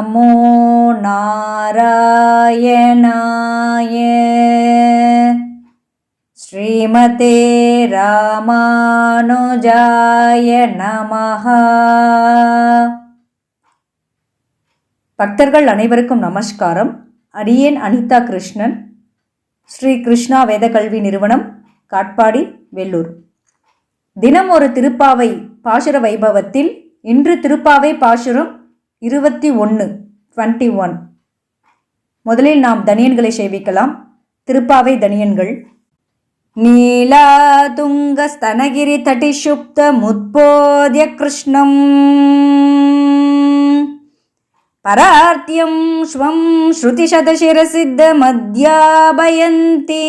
நமோ நாராயணாய. ஸ்ரீமதே ராமானுஜாய நமஹா. பக்தர்கள் அனைவருக்கும் நமஸ்காரம். அடியேன் அனிதா கிருஷ்ணன். ஸ்ரீ கிருஷ்ணா வேத கல்வி நிறுவனம் காட்பாடி வெள்ளூர் தினம் ஒரு திருப்பாவை பாசுர வைபவத்தில் இன்று திருப்பாவை பாசுரம் இருபத்தி ஒன்று டுவெண்ட்டி ஒன் முதலில் நாம் தனியன்களை சேவிக்கலாம். திருப்பாவை தனியன்கள். நீலா துங்க தட்டிசுப்த முத்போதிய கிருஷ்ணம். பரார்த்தியம் ஸ்வம் ஸ்ருதிசதசிரசித்த மத்யாபயந்தி.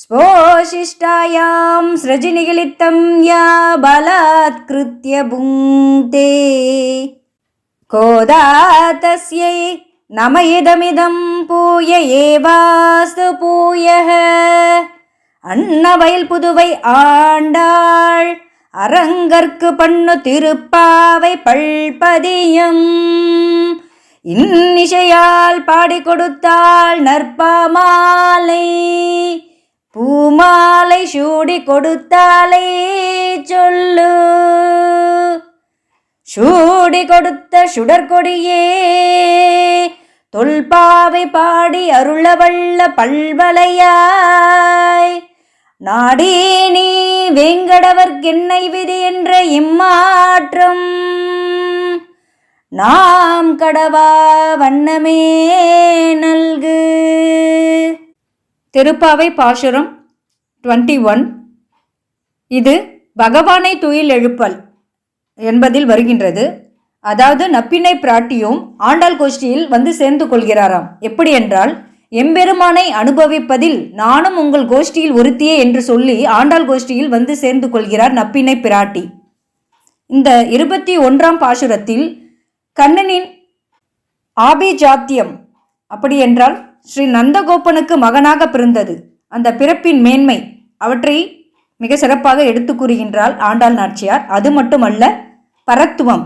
स्पोशिष्टायां सृजिनिगलितं या बलात्कृत्य भुङ्क्ते कोदा तस्यै नम इदमिदं पूय एवास्तु पूयः அன்னவயல் புதுவை ஆண்டாள் அரங்கற்கு பண்ணு திருப்பாவை பல்பதியம் இன்னிசையால் பாடி கொடுத்தாள் நற்பாமாலை பூமாலை சூடி கொடுத்தாலே சொல்லு. சூடி கொடுத்த சுடற்கொடியே தொல்பாவை பாடி அருளவள்ள பல்வலையாய். நாடே நீ வேங்கடவர்க்கென்னை விதி என்ற இம்மாற்றம் நாம் கடவா வண்ணமே நல்கு. திருப்பாவை பாசுரம் டுவெண்ட்டி ஒன். இது பகவானை துயில் எழுப்பல் என்பதில் வருகின்றது. அதாவது நப்பினை பிராட்டியும் ஆண்டாள் கோஷ்டியில் வந்து சேர்ந்து கொள்கிறாராம். எப்படி என்றால் எம்பெருமானை அனுபவிப்பதில் நானும் உங்கள் கோஷ்டியில் ஒருத்தியே என்று சொல்லி ஆண்டாள் கோஷ்டியில் வந்து சேர்ந்து கொள்கிறார் நப்பினை பிராட்டி. இந்த இருபத்தி ஒன்றாம் பாசுரத்தில் கண்ணனின் ஆபிஜாத்தியம் அப்படி என்றால் ஸ்ரீ நந்தகோபனுக்கு மகனாக பிறந்தது. அந்த பிறப்பின் மேன்மை அவற்றை மிக சிறப்பாக எடுத்து கூறுகின்றாள் ஆண்டாள் நாச்சியார். அது மட்டுமல்ல பரத்துவம்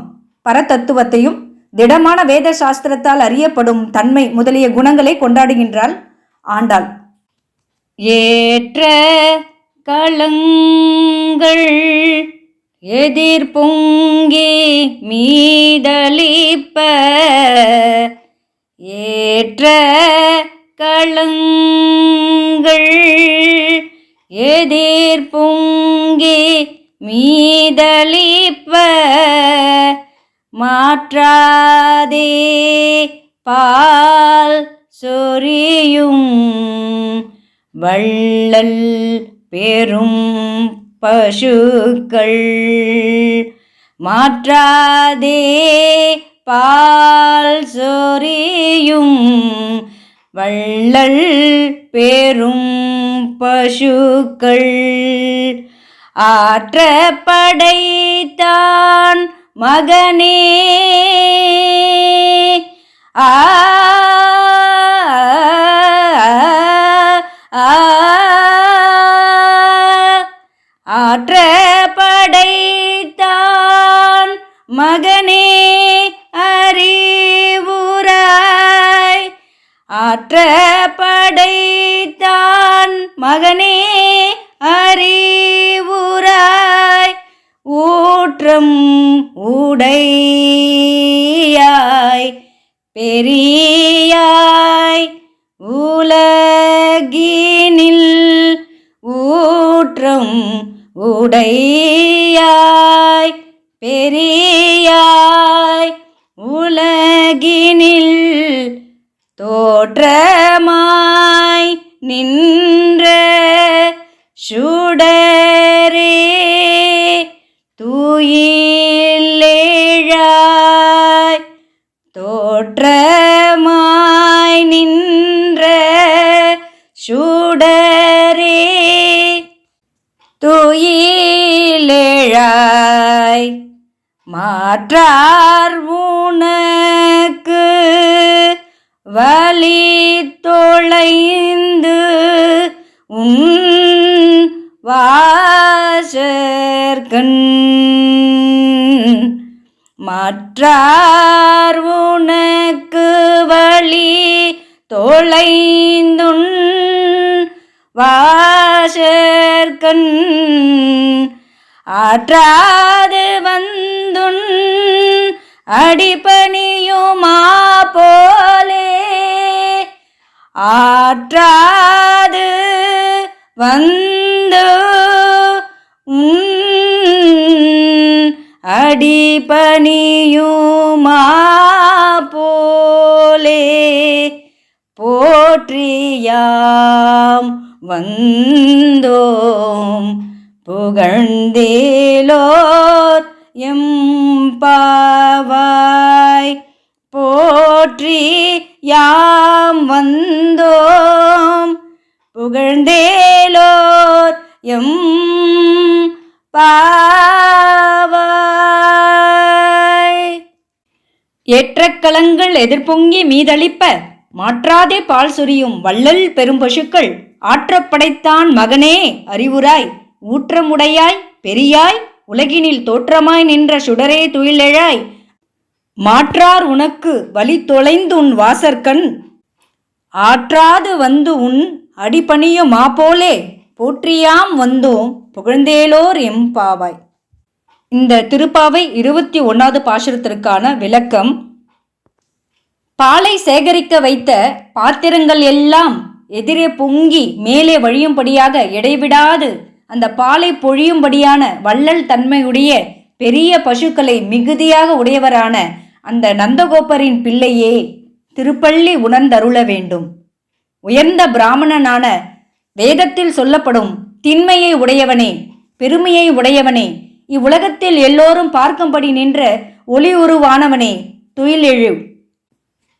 பரதத்துவத்தையும் திடமான வேத சாஸ்திரத்தால் அறியப்படும் தன்மை முதலிய குணங்களை கொண்டாடுகின்றாள் ஆண்டாள். ஏற்ற களங்கள் எதிர்பொங்கி மீதலிப்ப மீதளிப்ப ஏற்ற களங்கள் எதிர் பொங்கி மீதளிப்ப மாற்றாதே பால் சொரியும் வள்ளல் பெரும் பசுக்கள். மாற்றாதே பால் சொரியும் வள்ளல் பெரும் பசுக்கள். ஆற்ற படைத்தான் மகனே. ஆ ஆற்ற படைத்தான் மகனே. மகனே அறிவுராய் ஊற்றம் உடையாய் பெரியாய் உலகினில் ஊற்றம் உடையாய் பெரியாய் உலகினில் தோற்றமாய் நின் சுடரே துயிலேழாய். மாற்றார் உனக்கு வழி தொலைந்து உன் வாசர்கண் மாற்றார் உனக்கு வழி தொலைந்து வாசற்கண் ஆற்றாது வந்துன் அடிபணியுமா போலே ஆற்றாது வந்து அடிபணியுமா போலே போற்றியாம் வந்தோம். புகழ்ந்தேலோர் எம்பாவாய் போற்றி யாம் வந்தோம். புகழ்ந்தேலோர் எம் பாவாய். ஏற்றக்கலங்கள் எதிர்பொங்கி மீதளிப்ப மாற்றாதே பால் சுரியும் வள்ளல் பெரும் பசுக்கள் ஆற்றப்படைத்தான் மகனே அறிவுராய். ஊற்றமுடையாய் பெரியாய். உலகினில் தோற்றமாய் நின்ற சுடரே துயிலெழாய். மாற்றார் உனக்கு வழி தொலைந்து உன் வாசற்கண். ஆற்றாது வந்து உன் அடிபணிய மாப்போலே போற்றியாம் வந்தோம் புகழ்ந்தேலோர் எம்பாவாய் இந்த திருப்பாவை இருபத்தி ஒன்றாவது பாசுரத்திற்கான விளக்கம். பாலை சேகரிக்க வைத்த பாத்திரங்கள் எல்லாம் எதிரே பொங்கி மேலே வழியும்படியாக இடைவிடாது. அந்த பாலை பொழியும்படியான வள்ளல் தன்மையுடைய பெரிய பசுக்களை மிகுதியாக உடையவரான அந்த நந்தகோபரின் பிள்ளையே திருப்பள்ளி உணர்ந்தருள வேண்டும். உயர்ந்த பிராமணனான வேதத்தில் சொல்லப்படும் திண்மையை உடையவனே பெருமையை உடையவனே இவ்வுலகத்தில் எல்லோரும் பார்க்கும்படி நின்ற ஒளி உருவானவனே துயிலெழு.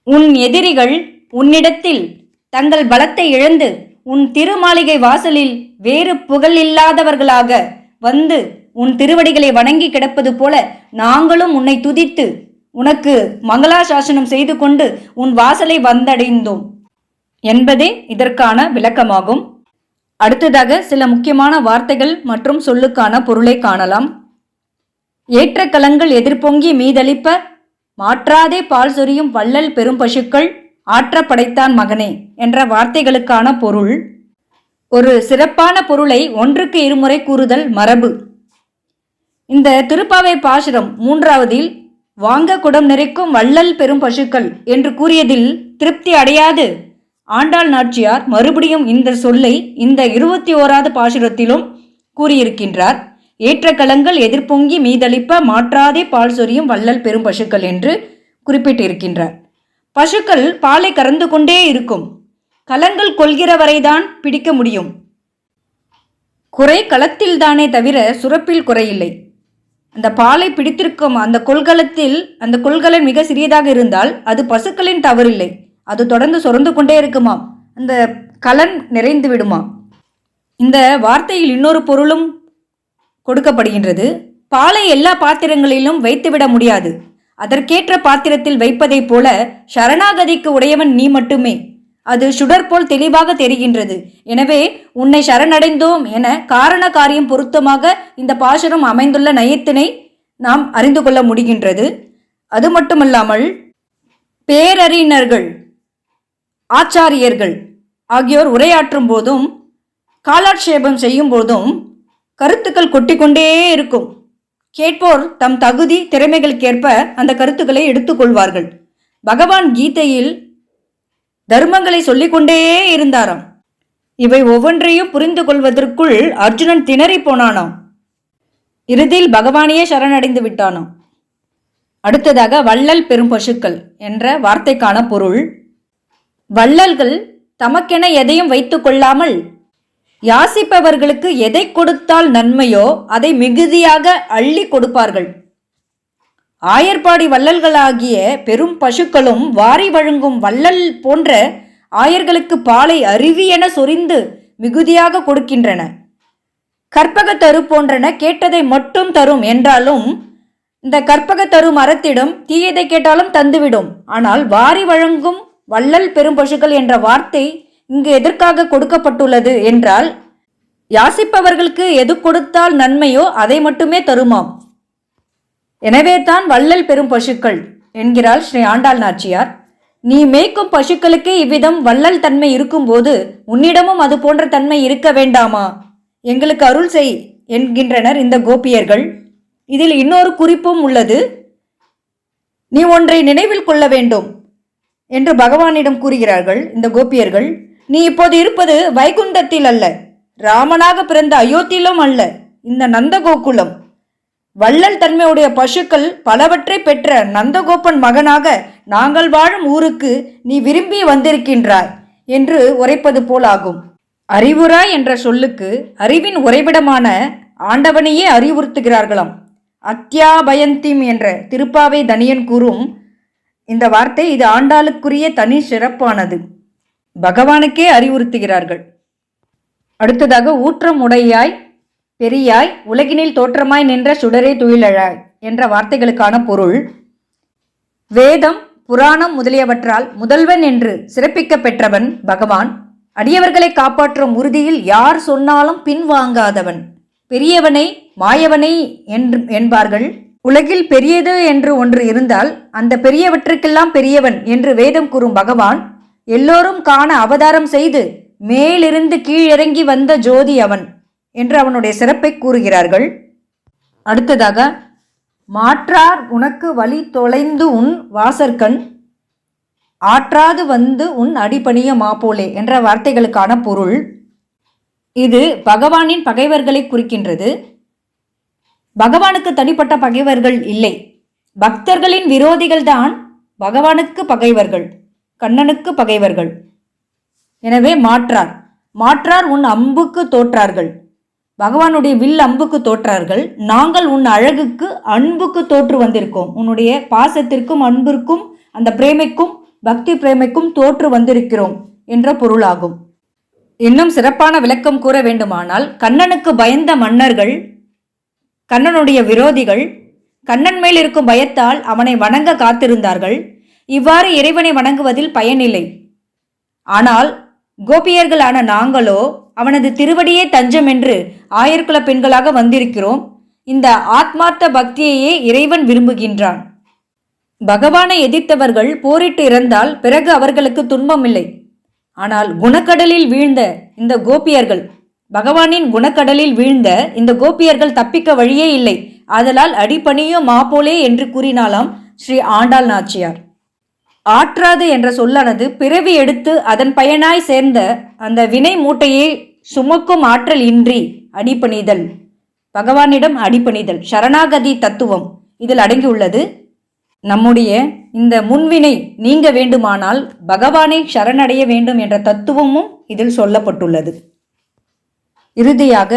உன் எதிரிகள் உன்னிடத்தில் தங்கள் பலத்தை இழந்து உன் திருமாளிகை வாசலில் வேறு புகழ் இல்லாதவர்களாக வந்து உன் திருவடிகளை வணங்கி கிடப்பது போல நாங்களும் உன்னை துதித்து உனக்கு மங்களாசாசனம் செய்து கொண்டு உன் வாசலை வந்தடைந்தோம். என்பதே இதற்கான விளக்கமாகும். அடுத்ததாக சில முக்கியமான வார்த்தைகள் மற்றும் சொல்லுக்கான பொருளை காணலாம். ஏற்ற கலங்கள் எதிர்பொங்கி மீதளிப்ப மாற்றாதே பால் சொரியும் வள்ளல் பெரும் பசுக்கள் ஆற்ற படைத்தான் மகனே என்ற வார்த்தைகளுக்கான பொருள். ஒரு சிறப்பான பொருளை ஒன்றுக்கு இருமுறை கூறுதல் மரபு. இந்த திருப்பாவை பாசுரம் மூன்றாவதில் வாங்க குடம் நிறைக்கும் வள்ளல் பெரும் பசுக்கள் என்று கூறியதில் திருப்தி அடையாது. ஆண்டாள் நாச்சியார் மறுபடியும் இந்த சொல்லை இந்த இருபத்தி ஓராவது பாசுரத்திலும் கூறியிருக்கின்றார். ஏற்ற கலங்கள் எதிர்பொங்கி மீதளிப்ப மாற்றாதே பால் சொரியும் வள்ளல் பெரும் பசுக்கள் என்று குறிப்பிட்டிருக்கின்றார். பசுக்கள் பாலை கறந்து கொண்டே இருக்கும். கலங்கள் கொள்கிற வரைதான் பிடிக்க முடியும். குறை களத்தில்தானே தவிர சுரப்பில் குறையில்லை. அந்த பாலை பிடித்திருக்கும் அந்த கொள்கலத்தில் அந்த கொள்கலன் மிக சிறியதாக இருந்தால் அது பசுக்களின் தவறில்லை. அது தொடர்ந்து சுரந்து கொண்டே இருக்குமாம். அந்த கலன் நிறைந்து விடுமாம். இந்த வார்த்தையில் இன்னொரு பொருளும் கொடுக்கப்படுகின்றது. பாலை எல்லா பாத்திரங்களிலும் வைத்துவிட முடியாது. அதற்கேற்ற பாத்திரத்தில் வைப்பதைப் போல சரணாகதிக்கு உடையவன் நீ மட்டுமே. அது சுடர் போல் தெளிவாக தெரிகின்றது. எனவே உன்னை சரணடைந்தோம் என காரண காரியம் பொருத்தமாக இந்த பாசுரம் அமைந்துள்ள நயத்தினை நாம் அறிந்து கொள்ள முடிகின்றது. அது மட்டுமல்லாமல் பேரறிஞர்கள் ஆச்சாரியர்கள் ஆகியோர் உரையாற்றும் போதும் காலாட்சேபம் செய்யும் போதும் கருத்துக்கள் கொட்டிக்கொண்டே இருக்கும். கேட்போர் தம் தகுதி திறமைகளுக்கேற்ப அந்த கருத்துக்களை எடுத்துக்கொள்வார்கள் பகவான் கீதையில் தர்மங்களை சொல்லிக்கொண்டே இருந்தாராம். இவை ஒவ்வொன்றையும் புரிந்து கொள்வதற்குள் அர்ஜுனன் திணறி போனானாம். இறுதியில் பகவானையே சரணடைந்து விட்டானாம். அடுத்ததாக வள்ளல் பெரும் பசுக்கள் என்ற வார்த்தைக்கான பொருள் வள்ளல்கள் தமக்கென எதையும் வைத்துக் கொள்ளாமல் யாசிப்பவர்களுக்கு எதை கொடுத்தால் நன்மையோ அதை மிகுதியாக அள்ளி கொடுப்பார்கள். ஆயர்பாடி வள்ளல்களாகிய பெரும் பசுக்களும் வாரி வழங்கும் வள்ளல் போன்ற ஆயர்களுக்கு பாலை அருவியென சொரிந்து மிகுதியாக கொடுக்கின்றன. கற்பகத்தரு போன்றன கேட்டதை மட்டும் தரும் என்றாலும் இந்த கற்பகத்தரு மரத்திடம் தீயதை கேட்டாலும் தந்துவிடும். ஆனால் வாரி வழங்கும் வள்ளல் பெரும் பசுக்கள் என்ற வார்த்தை இங்கு எதற்காக கொடுக்கப்பட்டுள்ளது என்றால் யாசிப்பவர்களுக்கு எது கொடுத்தால் நன்மையோ அதை மட்டுமே தருமாம். எனவே தான் வள்ளல் பெறும் பசுக்கள் என்கிறாள் ஸ்ரீ ஆண்டாள் நாச்சியார். நீ மேய்க்கும் பசுக்களுக்கே இவ்விதம் வள்ளல் தன்மை இருக்கும்போது உன்னிடமும் அது போன்ற தன்மை இருக்க வேண்டாமா? எங்களுக்கு அருள் செய் என்கின்றனர் இந்த கோபியர்கள். இதில் இன்னொரு குறிப்பும் உள்ளது. நீ ஒன்றை நினைவில் கொள்ள வேண்டும் என்று பகவானிடம் கூறுகிறார்கள் இந்த கோபியர்கள். நீ இப்போது இருப்பது வைகுண்டத்தில் அல்ல. ராமனாக பிறந்த அயோத்தியிலும் அல்ல. இந்த நந்தகோகுலம். வள்ளல் தன்மையுடைய பசுக்கள் பலவற்றை பெற்ற நந்தகோபன் மகனாக நாங்கள் வாழும் ஊருக்கு நீ விரும்பி வந்திருக்கின்றாய் என்று உரைப்பது போலாகும். அறிவுராய் என்ற சொல்லுக்கு அறிவின் உறைவிடமான ஆண்டவனையே அறிவுறுத்துகிறார்களாம். அத்தியாபயந்திம் என்ற திருப்பாவை தனியன் கூறும் இந்த வார்த்தை இது ஆண்டாளுக்குரிய தனி சிறப்பானது. பகவானுக்கே அறிவுறுத்துகிறார்கள். அடுத்ததாக ஊற்றம் உடையாய் பெரியாய் உலகினில் தோற்றமாய் நின்ற சுடரே துயிலழாய் என்ற வார்த்தைகளுக்கான பொருள். வேதம் புராணம் முதலியவற்றால் முதல்வன் என்று சிறப்பிக்க பெற்றவன் பகவான். அடியவர்களை காப்பாற்றும் உறுதியில் யார் சொன்னாலும் பின்வாங்காதவன். பெரியவனை மாயவனை என்று என்பார்கள். உலகில் பெரியது என்று ஒன்று இருந்தால் அந்த பெரியவற்றுக்கெல்லாம் பெரியவன் என்று வேதம் கூறும் பகவான். எல்லோரும் காண அவதாரம் செய்து மேலிருந்து கீழிறங்கி வந்த ஜோதி அவன் என்று அவனுடைய சிறப்பை கூறுகிறார்கள். அடுத்ததாக மாற்றார் உனக்கு வழி தொலைந்து உன் வாசற்கண் ஆற்றாது வந்து உன் அடிபணிய மாப்போலே என்ற வார்த்தைகளுக்கான பொருள். இது பகவானின் பகைவர்களை குறிக்கின்றது. பகவானுக்கு தனிப்பட்ட பகைவர்கள் இல்லை. பக்தர்களின் விரோதிகள்தான் பகவானுக்கு பகைவர்கள். கண்ணனுக்கு பகைவர்கள். எனவே மாற்றார். மாற்றார் உன் அம்புக்கு தோற்றார்கள். பகவானுடைய வில் அம்புக்கு தோற்றார்கள். நாங்கள் உன் அழகுக்கு அன்புக்கு தோற்று வந்திருக்கோம். உன்னுடைய பாசத்திற்கும் அன்பிற்கும் அந்த பிரேமைக்கும் பக்தி பிரேமைக்கும் தோற்று வந்திருக்கிறோம் என்ற பொருளாகும். இன்னும் சிறப்பான விளக்கம் கூற வேண்டுமானால் கண்ணனுக்கு பயந்த மன்னர்கள் கண்ணனுடைய விரோதிகள் கண்ணன் மேல் இருக்கும் பயத்தால் அவனை வணங்க காத்திருந்தார்கள். இவ்வாறு இறைவனை வணங்குவதில் பயனில்லை. ஆனால் கோபியர்களான நாங்களோ அவனது திருவடியே தஞ்சம் என்று ஆயர்குல பெண்களாக வந்திருக்கிறோம். இந்த ஆத்மார்த்த பக்தியையே இறைவன் விரும்புகின்றான். பகவானை எதிர்த்தவர்கள் போரிட்டு இறந்தால் பிறகு அவர்களுக்கு துன்பமில்லை. ஆனால் குணக்கடலில் வீழ்ந்த இந்த கோபியர்கள் பகவானின் குணக்கடலில் வீழ்ந்த இந்த கோபியர்கள் தப்பிக்க வழியே இல்லை. ஆதலால் அடிப்பணியோ மாப்போலே என்று கூறினாலாம் ஸ்ரீ ஆண்டாள் நாச்சியார். ஆற்றாது என்ற சொல்லானது பிறவி எடுத்து அதன் பயனாய் சேர்ந்த அந்த வினை மூட்டையை சுமக்கும் ஆற்றல் இன்றி அடிப்பணிதல் பகவானிடம் அடிப்பணிதல் சரணாகதி தத்துவம் இதில் அடங்கியுள்ளது. நம்முடைய இந்த முன்வினை நீங்க வேண்டுமானால் பகவானை சரணடைய வேண்டும் என்ற தத்துவமும் இதில் சொல்லப்பட்டுள்ளது. இறுதியாக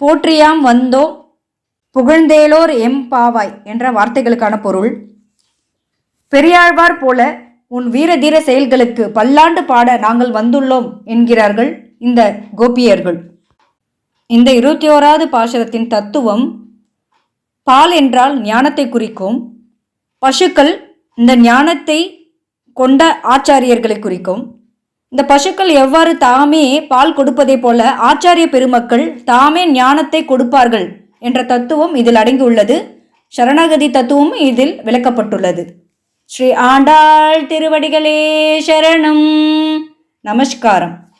போற்றியாம் வந்தோ புகழ்ந்தேலோர் எம் பாவாய் என்ற வார்த்தைகளுக்கான பொருள் பெரியாழ்வார் போல உன் வீர தீர செயல்களுக்கு பல்லாண்டு பாட நாங்கள் வந்துள்ளோம் என்கிறார்கள் இந்த கோபியர்கள். இந்த இருபத்தி ஓராவது பாசுரத்தின் தத்துவம் பால் என்றால் ஞானத்தை குறிக்கும் பசுக்கள் இந்த ஞானத்தை கொண்ட ஆச்சாரியர்களை குறிக்கும். இந்த பசுக்கள் எவ்வாறு தாமே பால் கொடுப்பதை போல ஆச்சாரிய பெருமக்கள் தாமே ஞானத்தை கொடுப்பார்கள் என்ற தத்துவம் இதில் அடங்கியுள்ளது. சரணாகதி தத்துவமும் இதில் விளக்கப்பட்டுள்ளது. ஸ்ரீ ஆண்டாள் திருவடிகளே சரணம். நமஸ்காரம்.